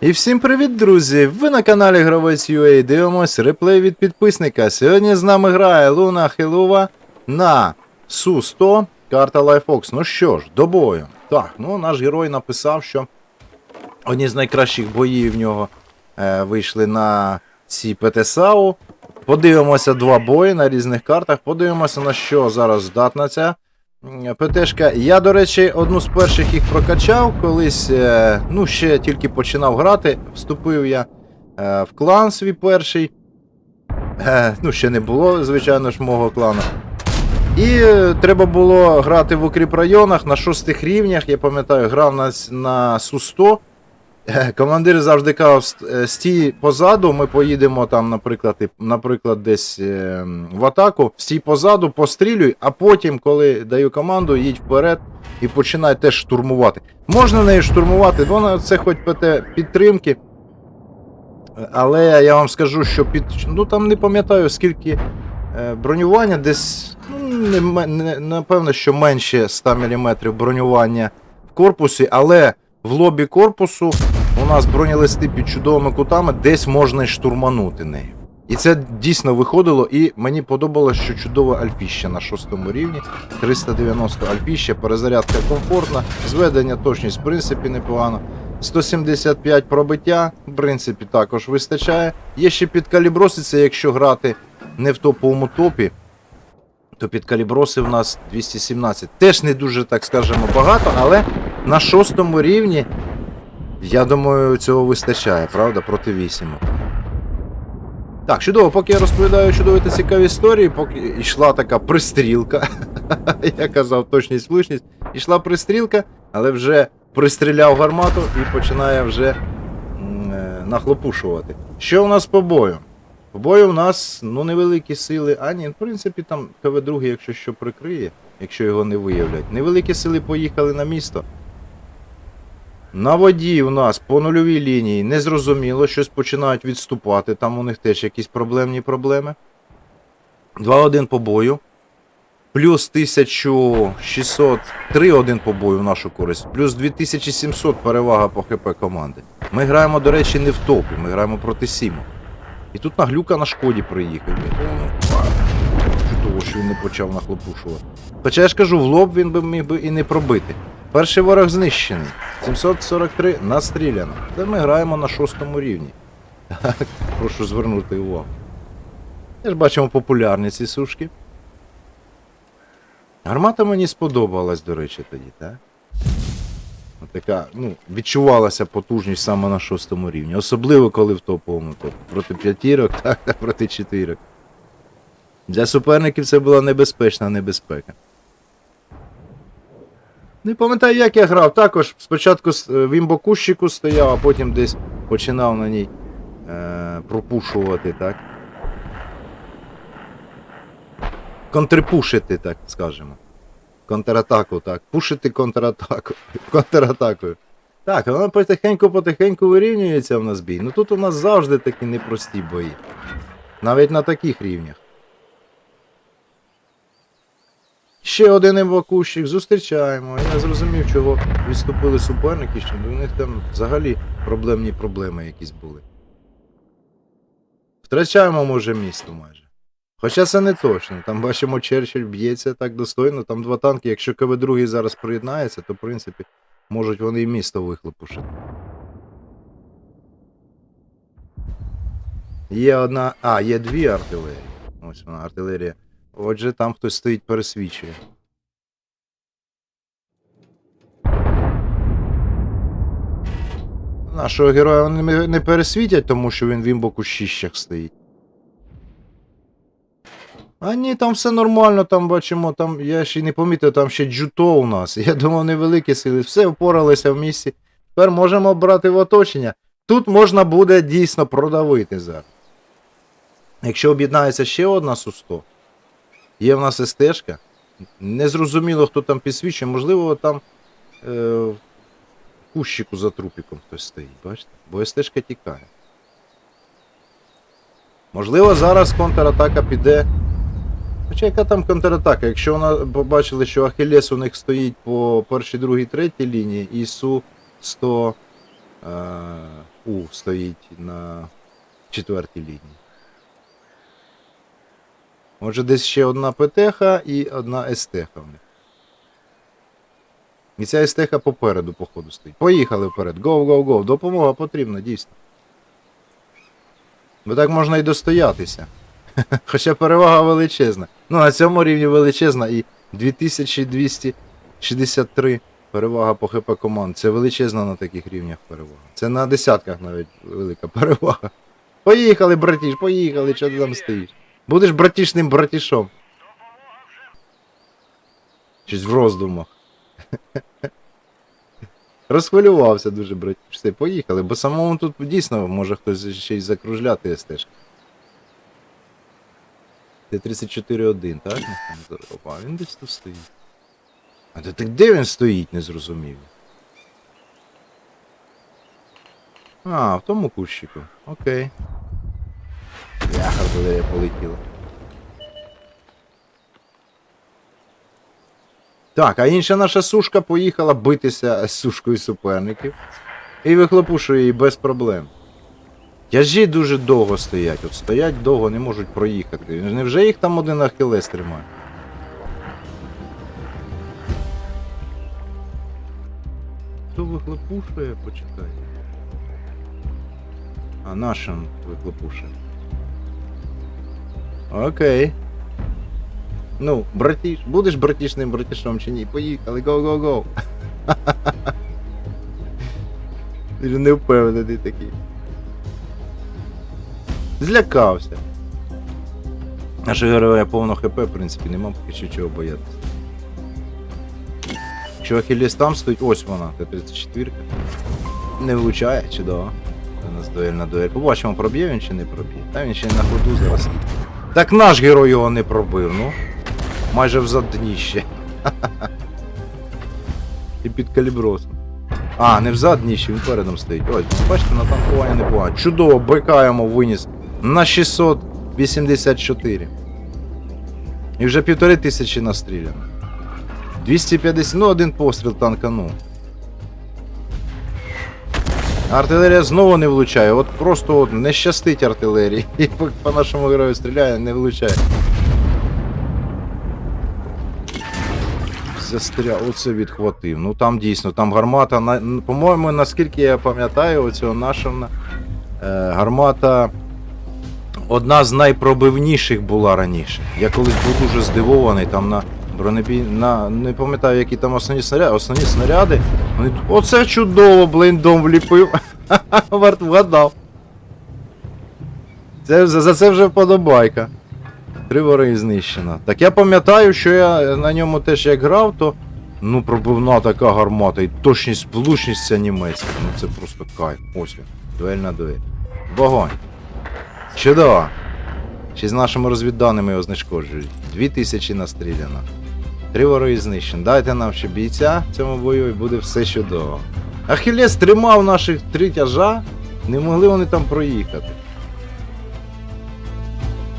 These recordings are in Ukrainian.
І всім привіт, друзі! Ви на каналі Гравець UA дивимось реплей від підписника. Сьогодні з нами грає Луна Хилова на Су-100 карта Lifeox. Ну що ж, до бою. Так, ну наш герой написав, що одні з найкращих боїв в нього е, вийшли на цій ПТСАУ. Подивимося два бої на різних картах. Подивимося, на що зараз здатна ця ПТшка. Я, до речі, одну з перших їх прокачав колись. е, ну, ще тільки починав грати. Вступив я е, в клан свій перший. Е, ну, ще не було, звичайно ж, мого клану. І е, треба було грати в укріп районах на шостих рівнях. Я пам'ятаю, грав на, на Су-100. Командир завжди казав, е, стій позаду, ми поїдемо там, наприклад, наприклад, десь е, в атаку, стій позаду, пострілюй, а потім, коли даю команду, їдь вперед і починай теж штурмувати. Можна нею штурмувати, вона це хоч підтримки. Але я вам скажу, що під. Ну там не пам'ятаю, скільки е, бронювання, десь, ну, не, напевно, що менше 100 мм бронювання в корпусі, але в лобі корпусу у нас бронелисти під чудовими кутами, десь можна й штурманути нею. І це дійсно виходило, і мені подобалося, що чудове альфіще на шостому рівні. 390 альфіще, перезарядка комфортна, зведення точність в принципі непогано. 175 пробиття, в принципі, також вистачає. Є ще підкаліброситься, якщо грати не в топовому топі, то підкаліброси в нас 217. Теж не дуже, так скажемо, багато, але на шостому рівні, я думаю, цього вистачає, правда, проти вісімок. Так, чудово, поки я розповідаю чудові та цікаві історії, поки йшла така пристрілка. я казав точність влучність. Йшла пристрілка, але вже пристріляв гармату і починає вже е, нахлопушувати. Що у нас по бою? По бою у нас ну, невеликі сили. А ні, в принципі, там КВ-2, якщо що прикриє, якщо його не виявлять. Невеликі сили поїхали на місто. На воді у нас по нульовій лінії незрозуміло, щось починають відступати. Там у них теж якісь проблемні проблеми. 2-1 по бою. Плюс 1600, 3-1 по бою в нашу користь. Плюс 2700 перевага по ХП команди. Ми граємо, до речі, не в топі, ми граємо проти Сіму. І тут наглюка на шкоді приїхав. Чудово, що він не почав нахлопушувати. Хоча я ж кажу, в лоб він би міг би і не пробити. Перший ворог знищений. 743 настріляно. Та ми граємо на шостому рівні. Прошу звернути увагу. Теж бачимо популярні ці сушки. Гармата мені сподобалась, до речі, тоді, так? Така, ну, відчувалася потужність саме на шостому рівні. Особливо, коли в топовому топі. Проти п'ятірок, так, та проти чотирок. Для суперників це була небезпечна небезпека. Не пам'ятаю, як я грав. Також спочатку е, в імбокущику стояв, а потім десь починав на ній е, пропушувати, так? Контрпушити, так скажемо. Контратаку, так. Пушити контратаку. Контратакою. Так, вона потихеньку-потихеньку вирівнюється в нас бій. Ну тут у нас завжди такі непрості бої. Навіть на таких рівнях. Ще один евакущик, зустрічаємо. Я зрозумів, чого відступили суперники, що у них там взагалі проблемні проблеми якісь були. Втрачаємо, може, місто майже. Хоча це не точно. Там бачимо, Черчилль б'ється так достойно, там два танки. Якщо КВ-2 зараз приєднається, то в принципі можуть вони і місто вихлопушити. Є одна. А, є дві артилерії. Ось вона, артилерія. Отже, там хтось стоїть, пересвічує. Нашого героя вони не- пересвітять, тому що він в імбокущищах стоїть. А ні, там все нормально, там бачимо, там я ще й не помітив, там ще джуто у нас. Я думав, невеликі сили. Все впоралися в місці. Тепер можемо брати в оточення. Тут можна буде дійсно продавити зараз. Якщо об'єднається ще одна Су-100, є в нас СТ-шка. Незрозуміло, хто там підсвічує, можливо, там е, в кущику за трупіком хтось стоїть, бачите? Бо СТ-шка тікає. Можливо, зараз контратака піде. Хоча яка там контратака? Якщо вона побачили, що Ахілес у них стоїть по першій, другій, третій лінії, і Су 100. Е, У стоїть на четвертій лінії. Може десь ще одна ПТХ і одна СТХ в них. І ця СТХ попереду, походу, стоїть. Поїхали вперед. Гоу, гоу, гоу. Допомога потрібна, дійсно. Бо так можна і достоятися. Хоча перевага величезна. Ну, на цьому рівні величезна і 2263 перевага по ХП команд. Це величезна на таких рівнях перевага. Це на десятках навіть велика перевага. Поїхали, братіш, поїхали, що ти там стоїш? Будеш братішним братішом. Щось в роздумах. Розхвилювався дуже братіш. Все, поїхали, бо самому тут дійсно може хтось ще й закружляти стежки. Т-34-1, так? А він десь тут стоїть. А то так де він стоїть, не зрозумів. А, в тому кущику. Окей. Я артилерія полетіла. Так, а інша наша сушка поїхала битися з сушкою суперників. І вихлопушує її без проблем. Тяжі дуже довго стоять. От стоять довго, не можуть проїхати. Невже їх там один ахілес тримає? Хто вихлопушує, почекай. А нашим вихлопушує. Окей. Ну, братіш, будеш братішним братішом чи ні? Поїхали, го-го-го. Ти ж не впевнений такий. Злякався. Наш героя повно хп, в принципі, нема поки що чого боятися. Що Ахіліс там стоїть, ось вона, Т-34. Не влучає, чудово. Це у нас дуель на дуель. Побачимо, проб'є він чи не проб'є. Та він ще на ходу зараз. Так наш герой його не пробив, ну. Майже в задніще. І під калібросом. А, не в задніще, він передом стоїть. Ось, бачите, на танкування непогано. Чудово, БК йому виніс на 684. І вже півтори тисячі настріляно. 250, ну один постріл танканув. Артилерія знову не влучає. От просто от не щастить артилерії. І по, по нашому герою стріляє, не влучає. Застряв, оце відхватив. Ну там дійсно, там гармата. на- По-моєму, наскільки я пам'ятаю, оцього нашого е, гармата одна з найпробивніших була раніше. Я колись був дуже здивований там на бронебій. На, не пам'ятаю, які там основні снаряди. Основні снаряди. Вони, оце чудово, блиндом вліпив. Варт вгадав. Це, за, це вже вподобайка. Три вори знищено. Так я пам'ятаю, що я на ньому теж як грав, то ну пробивна така гармата і точність, влучність ця німецька. Ну це просто кайф. Ось він. Дуель на дуель. Вогонь. Чудово. Ще з нашими розвідданими його знешкоджують. Дві тисячі настріляно. Три вороги знищено. Дайте нам ще бійця в цьому бою і буде все чудово. Ахілес тримав наших три тяжа, не могли вони там проїхати.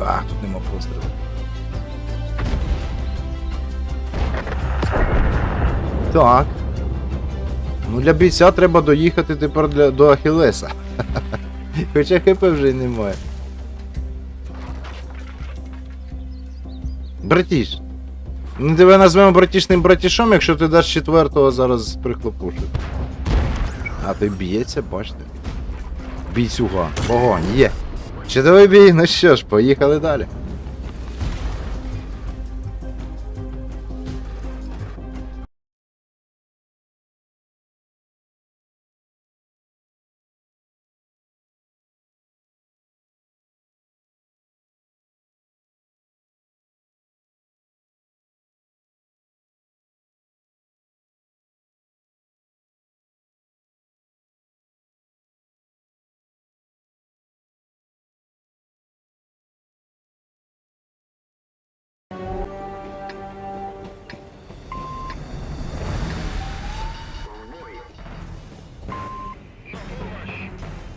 А, тут нема пострілу. Так. Ну для бійця треба доїхати тепер для, до Ахілеса. Хоча ХП вже й немає. Братіш. Ну тебе назвемо братішним братішом, якщо ти даш четвертого зараз прихлопушити. А ти б'ється, бачите. Бійцюга. Вогонь, є. Чудовий бій, ну що ж, поїхали далі.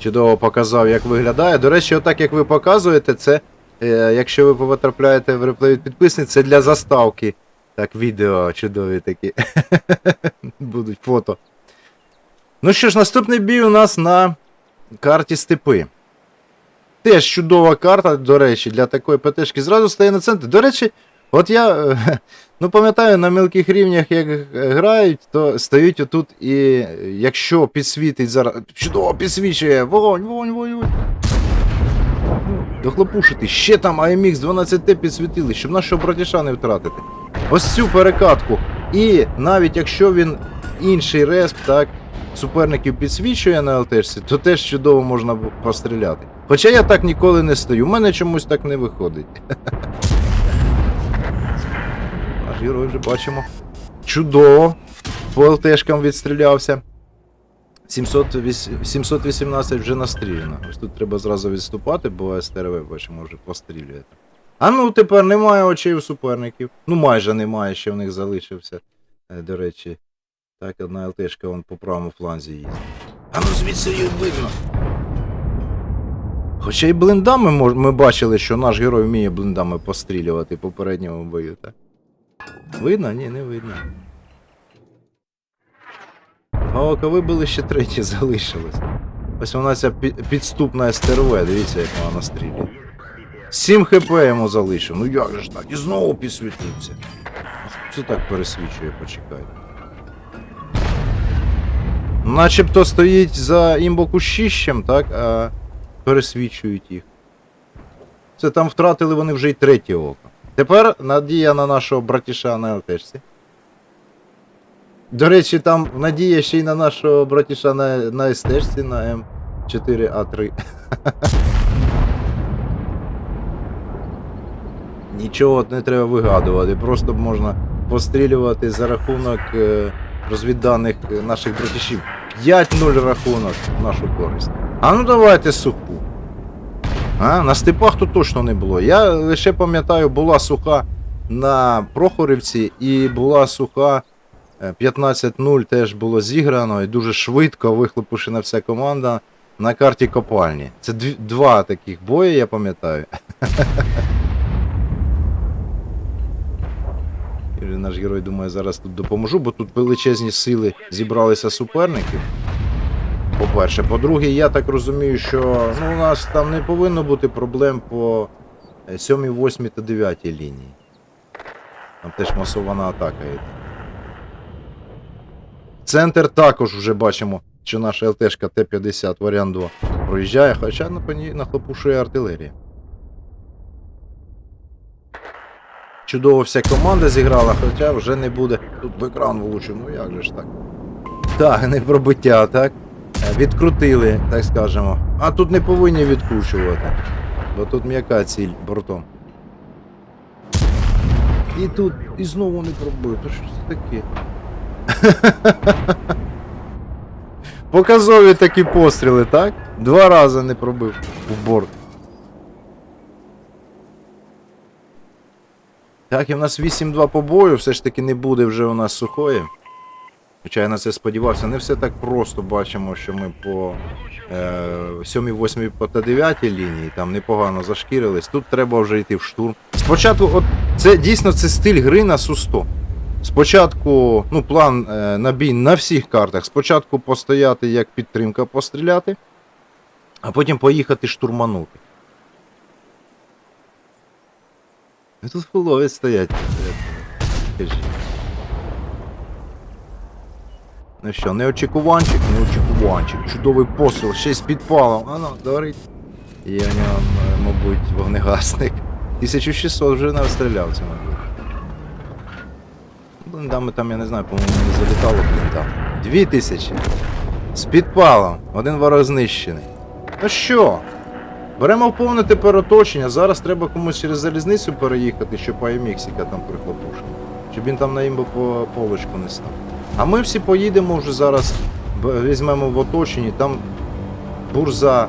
Чудово показав, як виглядає. До речі, отак як ви показуєте, це, е, якщо ви потрапляєте в реплей від підписниць, це для заставки. Так, відео чудові такі. Будуть фото. Ну що ж, наступний бій у нас на карті степи. Теж чудова карта, до речі, для такої ПТшки. Зразу стає на центр. До речі, от я е, ну, пам'ятаю, на мілких рівнях, як грають, то стають отут і якщо підсвітить зараз. Чудово підсвічує! Вогонь, вогонь, вогонь. Дохлопушити, ще там AMX 12T підсвітили, щоб нашого братіша не втратити. Ось цю перекатку. І навіть якщо він інший респ, так, суперників підсвічує на ЛТшці, то теж чудово можна постріляти. Хоча я так ніколи не стою, у мене чомусь так не виходить. Герой вже бачимо. Чудово. По ЛТшкам відстрілявся. 708 718 вже настріляно. Ось тут треба зразу відступати, бо СТРВ, бачимо, вже пострілює. А ну тепер немає очей у суперників. Ну майже немає, ще в них залишився. Е, До речі. Так, одна ЛТшка вон по правому фланзі їздить. А ну звідси її видно. Хоча й блиндами ми бачили, що наш герой вміє блиндами пострілювати попередньому бою, так? Видно? Ні, не видно. Галока вибили ще третє залишилось. Ось вона ця підступна СТРВ, дивіться, як вона настрілює. 7 хп йому залишив. Ну як же ж так? І знову підсвітився. Це так пересвічує, почекай. Начебто стоїть за імбокущищем, так, а пересвічують їх. Це там втратили вони вже й третє око. Тепер надія на нашого братіша на ЛТшці. До речі, там надія ще й на нашого братіша на, на СТшці на М4А3. Нічого не треба вигадувати, просто можна пострілювати за рахунок е, розвідданих е, наших братішів. 5-0 рахунок в нашу користь. А ну давайте суху. А, на степах тут точно не було. Я лише пам'ятаю, була суха на Прохорівці і була суха е, 15-0 теж було зіграно і дуже швидко вихлопушена вся команда на карті копальні. Це два таких бої, я пам'ятаю. Наш герой думає, зараз тут допоможу, бо тут величезні сили зібралися суперників. По-перше, по-друге, я так розумію, що ну, у нас там не повинно бути проблем по 7, 8 та 9 лінії. Там теж масована атака йде. Центр також вже бачимо, що наша ЛТшка Т-50 варіант 2 проїжджає, хоча на пані нахлопушує артилерія. Чудово вся команда зіграла, хоча вже не буде. Тут в екран влучив, ну як же ж так. Так, не пробиття, так? Е, Відкрутили, так скажемо. А тут не повинні відкручувати. Бо тут м'яка ціль бортом. І тут і знову не пробив. То що це таке? Показові такі постріли, так? Два рази не пробив в борт. Так, і в нас 8-2 по бою, все ж таки не буде вже у нас сухої. Хоча я на це сподівався, не все так просто бачимо, що ми по е, 7, 8 та 9 лінії там непогано зашкірились. Тут треба вже йти в штурм. Спочатку, от це дійсно це стиль гри на Су-100. Спочатку, ну, план е, на бій на всіх картах. Спочатку постояти як підтримка постріляти, а потім поїхати штурманути. І тут фулові стоять. Скажіть. Ну що, неочікуванчик, неочікуванчик. Чудовий постріл, ще з підпалом. А ну, горить. Є в нього, мабуть, вогнегасник. 1600 вже настріляв це, мабуть. Блиндами там, я не знаю, по-моєму, не залітало блиндам. 2000. З підпалом. Один ворог знищений. Ну що? Беремо в повне тепер оточення. Зараз треба комусь через залізницю переїхати, щоб Айміксіка там прихлопушив. Щоб він там на імбо по полочку не став. А ми всі поїдемо вже зараз, візьмемо в оточенні, там бурза,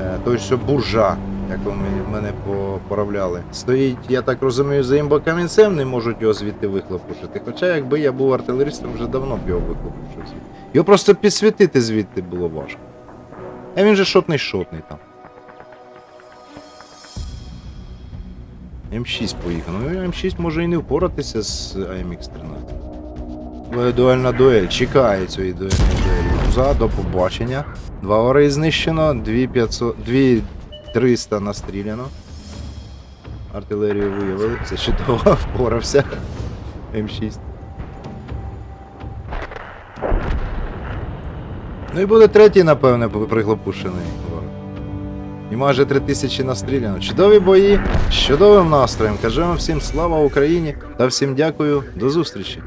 е, той що буржа, як мене поправляли. Стоїть, я так розумію, за імбокамінцем, не можуть його звідти вихлопушити. Хоча якби я був артилеристом, вже давно б його вихлопушив звідти. Його просто підсвітити звідти було важко. А він же шотний шотний там. М6 поїхав. Ну М6 може і не впоратися з AMX 13. Дуельна дуель, чекає цієї дуельної дуелі. туза, до побачення. Два ори знищено, 2500, 2300 настріляно. Артилерію виявили, це чудово, впорався. М6. Ну і буде третій, напевне, приглопушений. І майже 3000 настріляно. Чудові бої з чудовим настроєм. Кажемо всім слава Україні та всім дякую. До зустрічі.